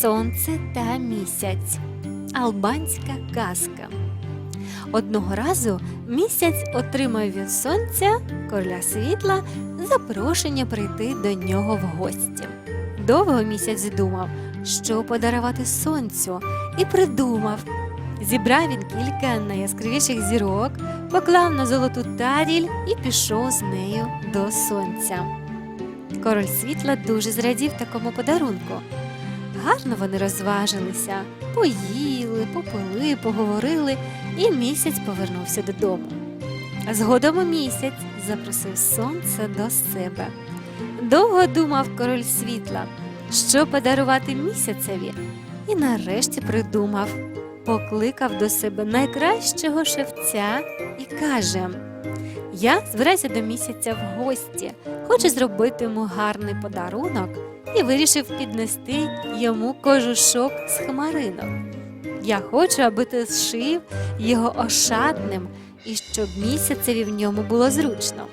Сонце та місяць. Албанська казка. Одного разу місяць отримав від сонця короля світла запрошення прийти до нього в гості. Довго місяць думав, що подарувати сонцю, і придумав. Зібрав він кілька найяскравіших зірок, поклав на золоту таріль і пішов з нею до сонця. Король світла дуже зрадів такому подарунку. Гарно вони розважилися, поїли, попили, поговорили, і місяць повернувся додому. Згодом місяць запросив сонце до себе. Довго думав король світла, що подарувати місяцеві, і нарешті придумав, покликав до себе найкращого шевця і каже: Я збираюся до місяця в гості, хочу зробити йому гарний подарунок і вирішив піднести йому кожушок з хмаринок. Я хочу, аби ти зшив його ошатним і щоб місяцеві в ньому було зручно.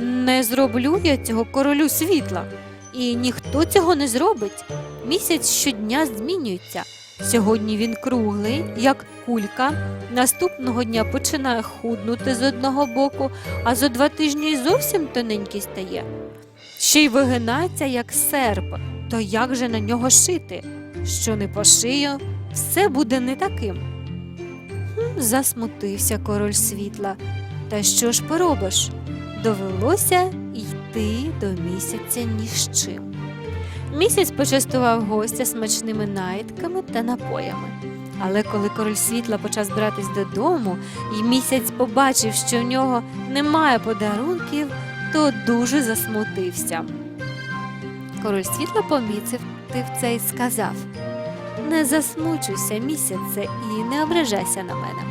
Не зроблю я цього королю світла, і ніхто цього не зробить. Місяць щодня змінюється. Сьогодні він круглий, як кулька. Наступного дня починає худнути з одного боку, а за два тижні й зовсім тоненький стає. Ще й вигинається, як серп, то як же на нього шити? Що не пошию, все буде не таким. Хм, засмутився король світла. Та що ж поробиш? Довелося йти до місяця ні з чим. Місяць почастував гостя смачними наїдками та напоями. Але коли король світла почав збиратись додому, і місяць побачив, що в нього немає подарунків, то дуже засмутився. Король світла помітив це і сказав: Не засмучуйся, місяце, і не ображайся на мене.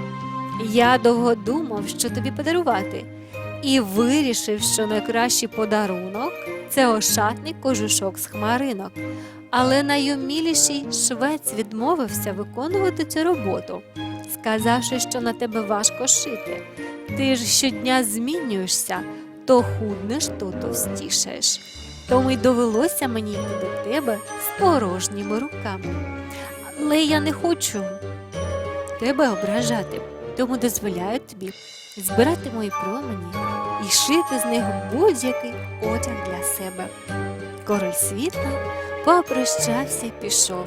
Я довго думав, що тобі подарувати, і вирішив, що найкращий подарунок це ошатний кожушок з хмаринок. Але найуміліший швець відмовився виконувати цю роботу, сказавши, що на тебе важко шити. Ти ж щодня змінюєшся, то худнеш, то товстішаєш. Тому й довелося мені йти до тебе з порожніми руками. Але я не хочу тебе ображати, тому дозволяю тобі збирати мої промені і шити з них будь-який одяг для себе. Король світла попрощався і пішов.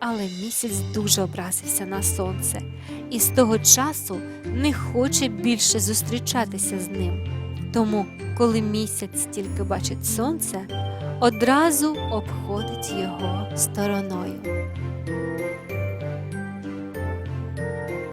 Але місяць дуже образився на сонце і з того часу не хоче більше зустрічатися з ним. Тому, коли місяць тільки бачить сонце, одразу обходить його стороною.